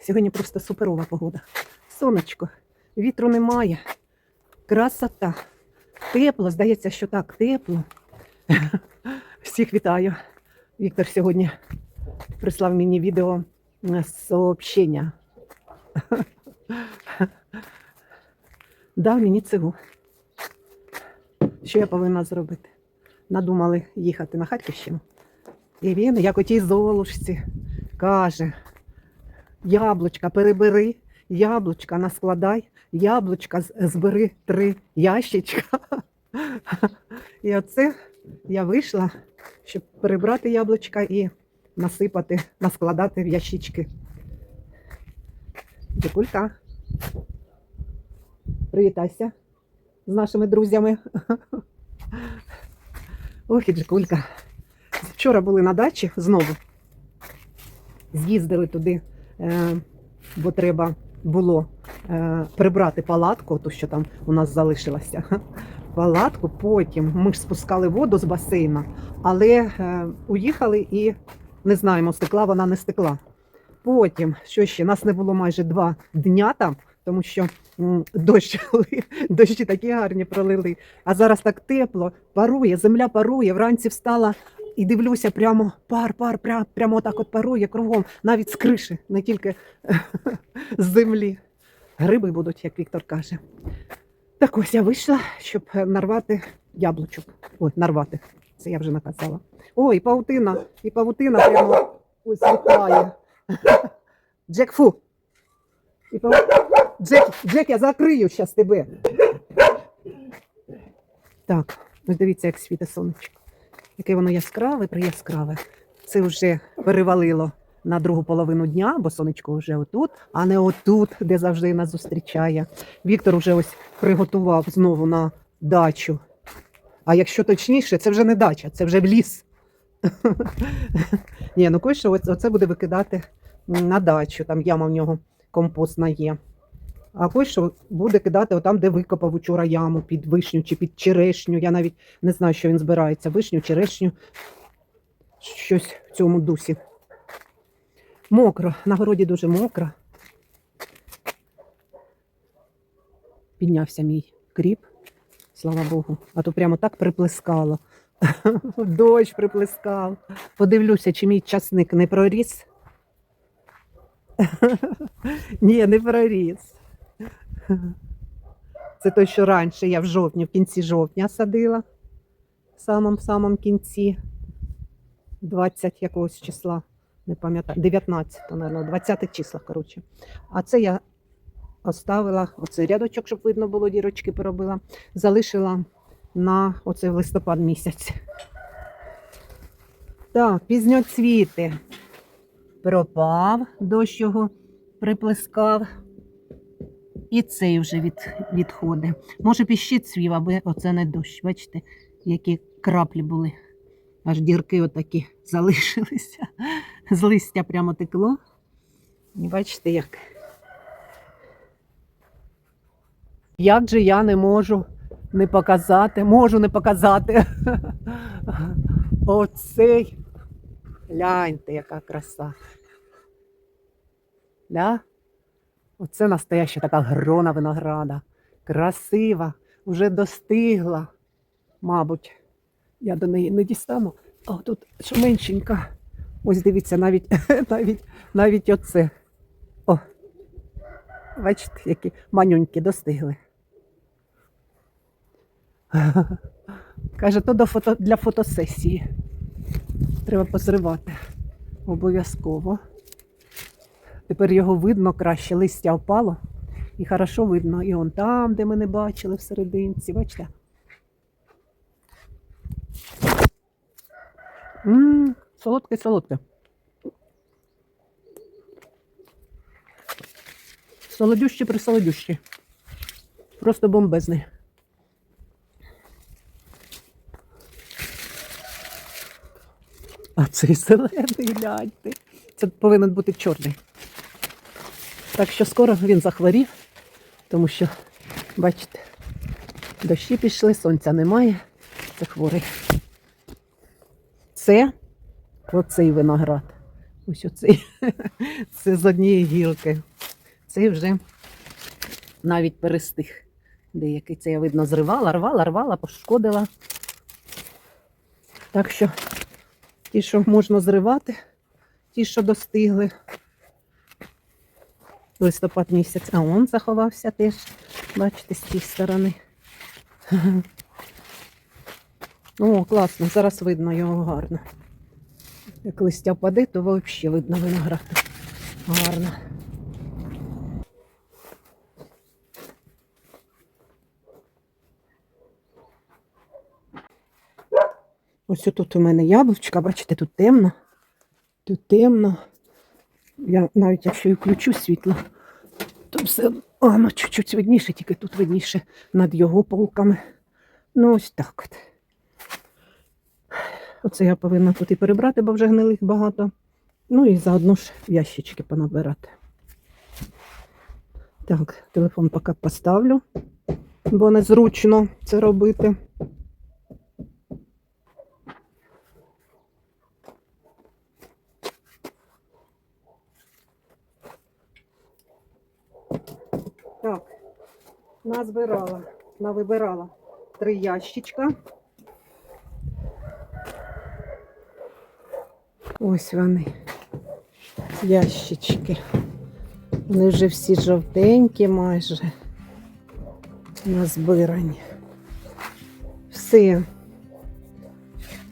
Сьогодні просто суперова погода. Сонечко, вітру немає. Красота. Тепло, здається, що так, тепло. Всіх вітаю. Віктор сьогодні прислав мені відео сообщення. Дав мені цигу. Що я повинна зробити? Надумали їхати на Харківщину. І він, як у тій золушці, каже: яблучка перебери, яблучка наскладай, яблучка збери три ящичка. І оце я вийшла, щоб перебрати яблучка і насипати, наскладати в ящички. Дякулька. Привітайся з нашими друзями. Ох, і Джекулька. Вчора були на дачі знову. З'їздили туди, бо треба було е, прибрати палатку, ту, що там у нас залишилася. Палатку, потім ми ж спускали воду з басейна, але е, уїхали і не знаємо, стекла вона не стекла. Потім, що ще, нас не було майже два дня там, тому що дощ, дощі такі гарні пролили. А зараз так тепло, парує, земля парує. Вранці встала і дивлюся, прямо пар, пар, прямо, прямо так от парує кругом, навіть з криші, не тільки з землі. Гриби будуть, як Віктор каже. Так ось я вийшла, щоб нарвати яблучок. Ой, нарвати. Це я вже наказала. Ой, і павутина, і павутина прямо ось літає. Джек, фу. І пав... Джек, Джек, я закрию зараз тебе. Так, ось дивіться, як світить сонечко. Яке воно яскраве, прияскраве. Це вже перевалило на другу половину дня, бо сонечко вже отут, а не отут, де завжди нас зустрічає. Віктор вже ось приготував знову на дачу. А якщо точніше, це вже не дача, це вже в ліс. Ні, ну кое-що оце- оце буде викидати на дачу, там яма в нього компостна є. А кое-що буде кидати отам, де викопав учора яму під вишню чи під черешню. Я навіть не знаю, що він збирається. Вишню, черешню, щось в цьому дусі. Мокро, на городі дуже мокро. Піднявся мій кріп, слава Богу. А то прямо так приплескало. Дощ приплескав. Подивлюся, чи мій часник не проріс. Ні, не проріс. Це той, що раніше я в жовтні, в кінці жовтня садила. В самому самому кінці 20 якогось числа, не пам'ятаю, 19, мабуть, 20 числа, коротше. А це я оставила оцей рядочок, щоб видно було, дірочки поробила. Залишила на оцей листопад місяць. Так, пізньоцвіти. Пропав, дощ його приплескав. І цей вже від, відходить. Може, піщі цвів, аби оце не дощ. Бачите, які краплі були. Аж дірки отакі залишилися. З листя прямо текло. І бачите, як. Як же я не можу не показати, можу не показати. Оцей. Гляньте, яка краса. Да? Оце настояща така грона винограда. Красива, вже достигла. Мабуть, я до неї не дістану. А тут що меншенька. Ось дивіться, навіть, навіть, навіть оце. О, бачите, які манюньки достигли. Каже, то до фото, для фотосесії. Треба позривати. Обов'язково. Тепер його видно краще, листя впало. І хорошо видно. І он там, де ми не бачили всерединці. Бачите? Ммм, солодке, солодке. Солодющий присолодющий. Просто бомбезний. А цей зелений, гляньте. Це повинен бути чорний. Так що скоро він захворів, тому що, бачите, дощі пішли, сонця немає, це хворий. Це оцей виноград. Ось оцей. Це з однієї гілки. Цей вже навіть перестиг. Деякий це я видно зривала, рвала, рвала, пошкодила. Так що ті, що можна зривати, ті, що достигли. Листопад місяць, а он заховався теж. Бачите, з цієї сторони. О, класно, зараз видно його гарно. Як листя впаде, то взагалі видно виноград. Гарно. Ось тут у мене яблучка, бачите, тут темно. Тут темно. Я навіть якщо і включу світло, то все ну, чуть-чуть видніше, тільки тут видніше над його полками. Ну, ось так от. Оце я повинна тут і перебрати, бо вже гнилих багато. Ну і заодно ж ящички понабирати. Так, телефон поки поставлю, бо незручно це робити. Так, назбирала, навибирала три ящичка. Ось вони, ящички. Вони вже всі жовтенькі майже назбирані. Все.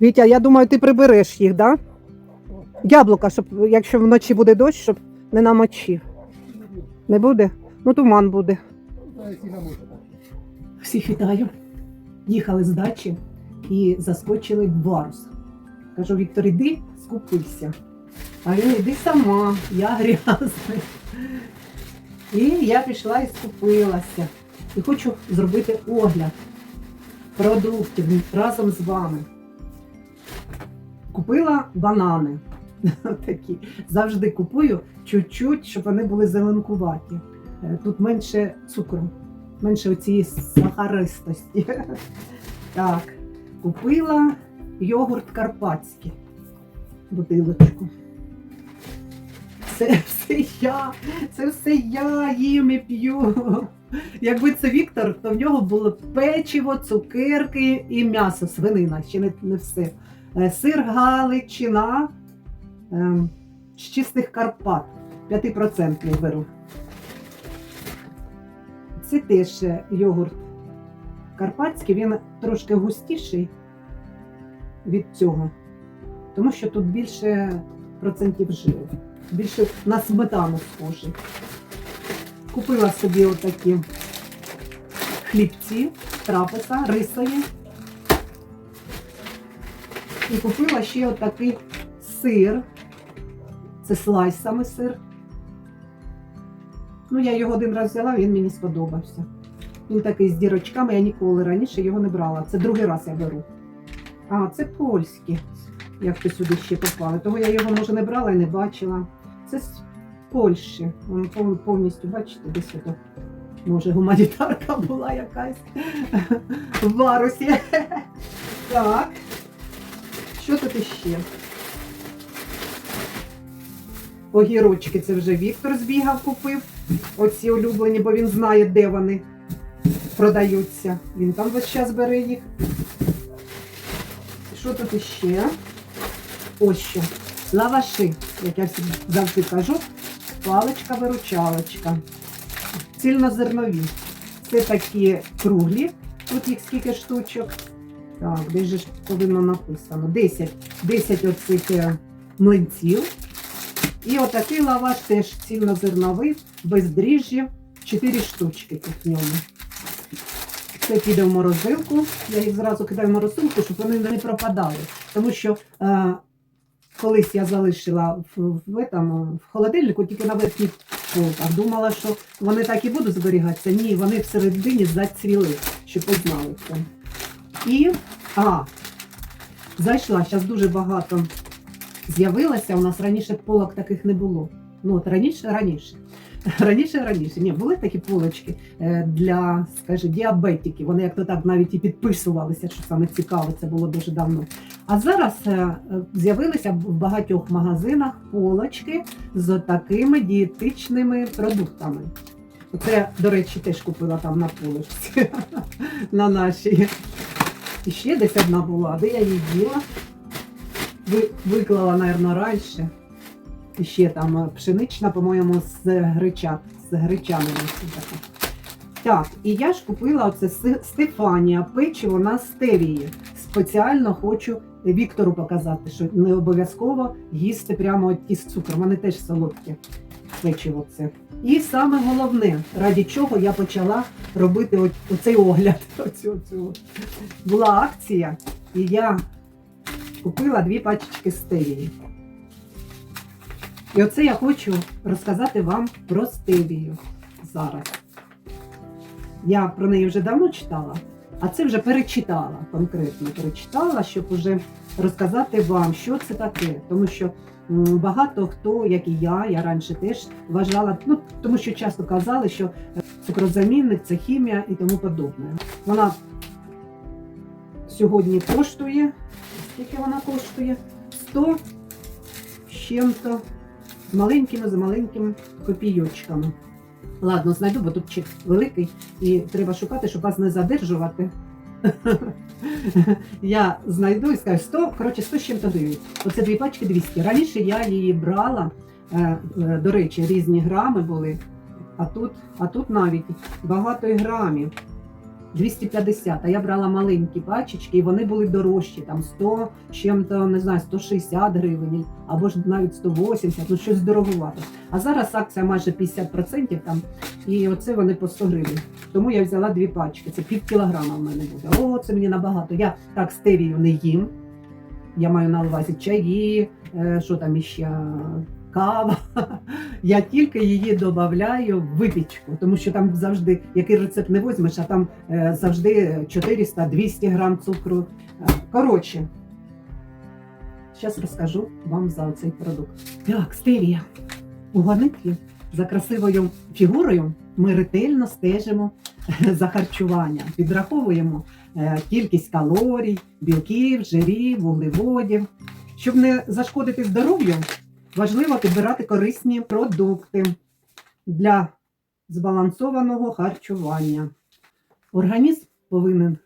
Вітя, я думаю, ти прибереш їх, так? Да? Яблука, щоб якщо вночі буде дощ, щоб не намочив. Не буде? Ну, туман буде. Всіх вітаю. Їхали з дачі і заскочили в Варус. Кажу, Віктор, іди, скупися. А він іди сама, я грязний. І я пішла і скупилася. І хочу зробити огляд продуктів разом з вами. Купила банани. Такі. Завжди купую чуть-чуть, щоб вони були зеленкуваті. Е, Тут менше цукру, менше цієї сахаристості. Так, купила йогурт карпатський. Бутилочку. Це все я, це все я їм і п'ю. Якби це Віктор, то в нього було печиво, цукерки і м'ясо, свинина, ще не, не все. Е, Сир Галичина ем, з чистих Карпат. 5% беру. Це теж йогурт карпатський, він трошки густіший від цього, тому що тут більше процентів жиру, більше на сметану схожий. Купила собі отакі хлібці, трапеза, рисові. І купила ще отакий сир. Це слайсами сир. Ну, я його один раз взяла, він мені сподобався. Він такий з дірочками, я ніколи раніше його не брала. Це другий раз я беру. А, це польські, як то сюди ще попали. Того я його, може, не брала і не бачила. Це з Польщі. Воно пов- повністю, бачите, десь ото. Може, гуманітарка була якась в варусі. Так. Що тут іще? Огірочки це вже Віктор збігав, купив. Оці улюблені, бо він знає, де вони продаються. Він там весь час бере їх. Що тут іще? Ось що. Лаваши, як я завжди кажу, паличка-виручалочка. Цільнозернові. Це такі круглі. Тут їх скільки штучок. Так, де ж повинно написано? 10. 10 оцих е, млинців. І отакий лаваш теж цільнозерновий, без дріжджів. 4 штучки тут ньому. Це піде в морозилку. Я їх зразу кидаю в морозилку, щоб вони не пропадали. Тому що е, колись я залишила в, в, этом, в холодильнику тільки на верхніх полках. Думала, що вони так і будуть зберігатися. Ні, вони всередині зацвіли, щоб ви це. І, а, зайшла, зараз дуже багато з'явилося. У нас раніше полок таких не було. Ну, от раніше, раніше. Раніше, раніше, ні, були такі полочки е, для, скажімо, діабетиків. Вони як то так навіть і підписувалися, що саме цікаво, це було дуже давно. А зараз е, з'явилися в багатьох магазинах полочки з такими дієтичними продуктами. Це, до речі, теж купила там на полочці на нашій. І ще десь одна була, де я її. Ви, виклала, мабуть, раніше. Ще там е, пшенична, по-моєму, з греча, з така. Так, і я ж купила оце Стефанія печиво на стевії. Спеціально хочу Віктору показати, що не обов'язково їсти прямо от ті з цукром. Вони теж солодкі печиво це. І саме головне, раді чого я почала робити оцей огляд. Оцю, оцю. Була акція, і я купила дві пачечки стевії. І оце я хочу розказати вам про стевію зараз. Я про неї вже давно читала, а це вже перечитала конкретно. Перечитала, щоб уже розказати вам, що це таке. Тому що багато хто, як і я, я раніше теж вважала, ну тому що часто казали, що е, цукрозамінник це хімія і тому подобне. Вона сьогодні коштує. Скільки вона коштує? 100 з чим-то маленькими, з маленькими копійочками. Ладно, знайду, бо тут чек великий, і треба шукати, щоб вас не задержувати. Я знайду і скажу 100, коротше, 100 з чим-то гривень. Оце дві пачки 200. Раніше я її брала, е, е, до речі, різні грами були, а тут, а тут навіть багато грамів. 250, а я брала маленькі пачечки, і вони були дорожчі, там 100, чим-то, не знаю, 160 гривень, або ж навіть 180, ну щось дорогувато. А зараз акція майже 50% там, і оце вони по 100 гривень. Тому я взяла дві пачки, це пів кілограма в мене буде. О, це мені набагато. Я так стевію не їм. Я маю на увазі чаї, е, що там іще, кава. Я тільки її додаю в випічку, тому що там завжди, який рецепт не візьмеш, а там е, завжди 400-200 грам цукру. Коротше, зараз розкажу вам за цей продукт. Так, стевія. У Ганитлі за красивою фігурою ми ретельно стежимо за харчуванням, підраховуємо е, кількість калорій, білків, жирів, вуглеводів. Щоб не зашкодити здоров'ю, важливо підбирати корисні продукти для збалансованого харчування. Організм повинен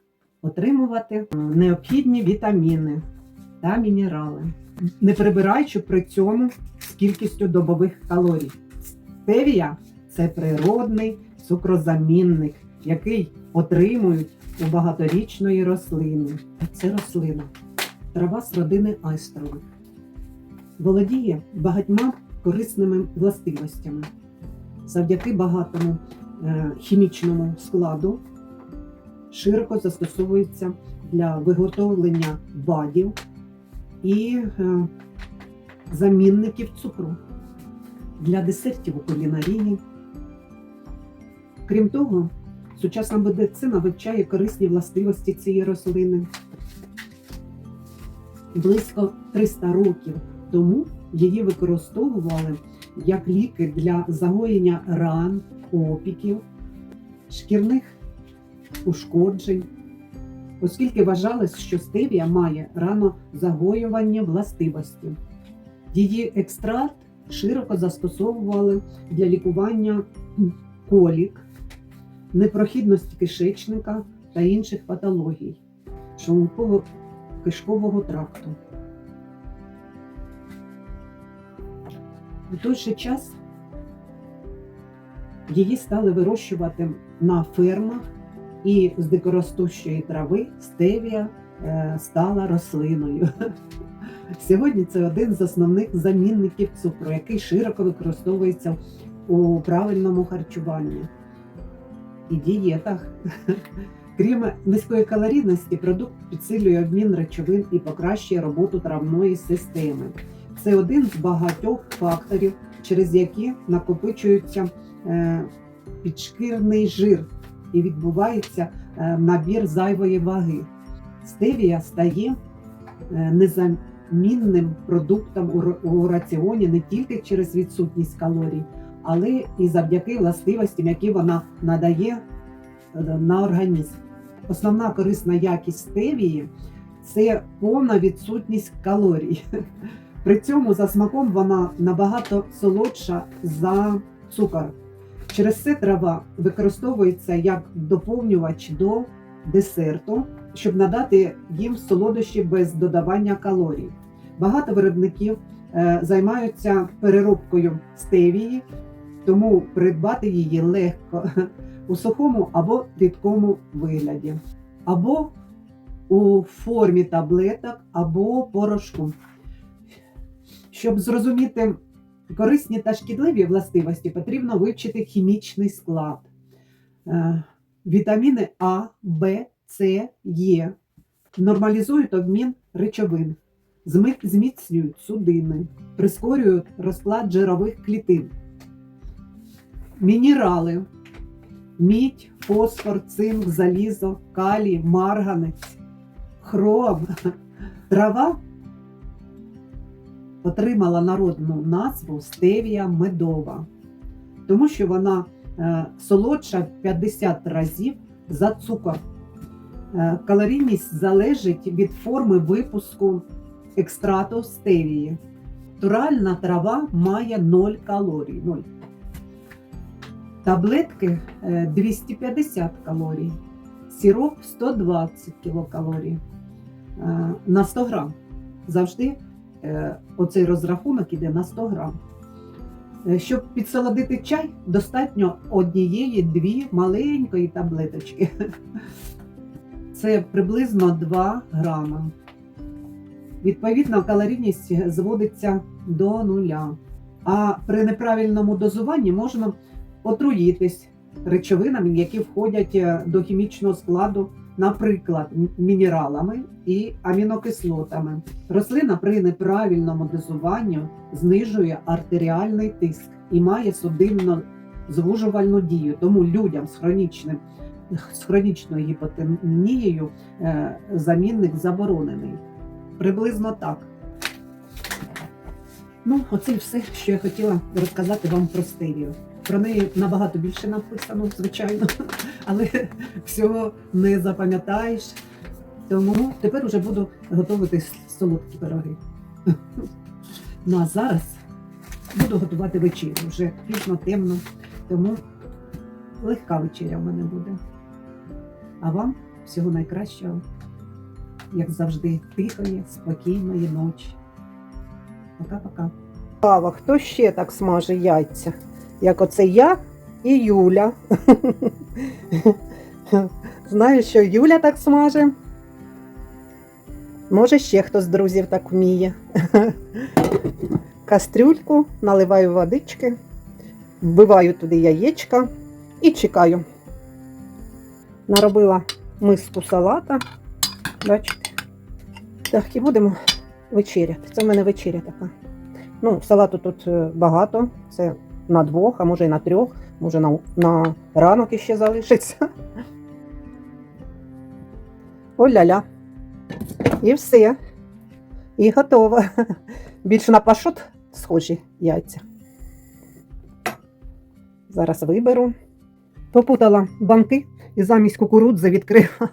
отримувати е, необхідні вітаміни та мінерали, не перебираючи при цьому з кількістю добових калорій. Стевія це природний цукрозамінник, який отримують у багаторічної рослини. Це рослина, трава з родини айстрових. Володіє багатьма корисними властивостями. Завдяки багатому е, хімічному складу широко застосовується для виготовлення БАДів і е, замінників цукру для десертів у кулінарії. Крім того, сучасна медицина вивчає корисні властивості цієї рослини. Близько 300 років тому її використовували як ліки для загоєння ран, опіків, шкірних ушкоджень, оскільки вважалось, що стевія має ранозагоювання властивості. Її екстракт широко застосовували для лікування колік, непрохідності кишечника та інших патологій шлунково-кишкового тракту. У той же час її стали вирощувати на фермах, і з дикоростущої трави стевія е, стала рослиною. Сьогодні це один з основних замінників цукру, який широко використовується у правильному харчуванні і дієтах. Крім низької калорійності, продукт підсилює обмін речовин і покращує роботу травної системи. Це один з багатьох факторів, через які накопичується е, підшкірний жир і відбувається е, набір зайвої ваги. Стевія стає е, незамінним продуктом у раціоні не тільки через відсутність калорій, але і завдяки властивостям, які вона надає на організм. Основна корисна якість стевії це повна відсутність калорій. При цьому за смаком вона набагато солодша за цукор. Через це трава використовується як доповнювач до десерту, щоб надати їм солодощі без додавання калорій. Багато виробників е, займаються переробкою стевії, тому придбати її легко у сухому або рідкому вигляді, або у формі таблеток, або порошку. Щоб зрозуміти корисні та шкідливі властивості, потрібно вивчити хімічний склад. Е, Вітаміни А, Б, С, Е нормалізують обмін речовин, зміцнюють судини, прискорюють розклад жирових клітин. Мінерали, мідь, фосфор, цинк, залізо, калій, марганець, хром, трава отримала народну назву стевія медова, тому що вона е, солодша 50 разів за цукор. Е, Калорійність залежить від форми випуску екстрату стевії. Натуральна трава має 0 калорій. 0. Таблетки е, 250 калорій, сироп 120 кілокалорій е, на 100 грам. Завжди е, оцей розрахунок іде на 100 грам. Е, Щоб підсолодити чай, достатньо однієї-дві маленької таблеточки. Це приблизно 2 грама. Відповідно, калорійність зводиться до нуля. А при неправильному дозуванні можна отруїтись речовинами, які входять е, до хімічного складу, наприклад, мінералами і амінокислотами. Рослина при неправильному дозуванні знижує артеріальний тиск і має судинно звужувальну дію. Тому людям з хронічним з хронічною гіпотонією е, замінник заборонений. Приблизно так. Ну, оце все, що я хотіла розказати вам про стевію. Про неї набагато більше написано, звичайно, але всього не запам'ятаєш. Тому тепер уже буду готувати солодкі пироги. Ну а зараз буду готувати вечерю. Вже пізно, темно, тому легка вечеря в мене буде. А вам всього найкращого, як завжди, тихої, спокійної ночі. Пока-пока. Кава, хто ще так смаже яйця? Як оце я і Юля. Знаю, що Юля так смаже. Може, ще хто з друзів так вміє. Кастрюльку, наливаю водички, вбиваю туди яєчка і чекаю. Наробила миску салата. Бачите? Так, і будемо вечеряти. Це в мене вечеря така. Ну, салату тут е, багато. Це на двох, а може і на трьох, може на, на ранок іще залишиться. О-ля-ля. І все. І готово. Більше на пашот схожі яйця. Зараз виберу. Попутала банки і замість кукурудзи відкрила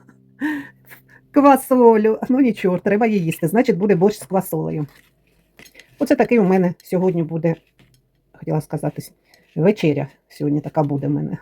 квасолю. Ну нічого, треба її їсти. Значить, буде борщ з квасолею. Оце такий у мене сьогодні буде, хотіла сказати, вечеря. Сьогодні така буде в мене.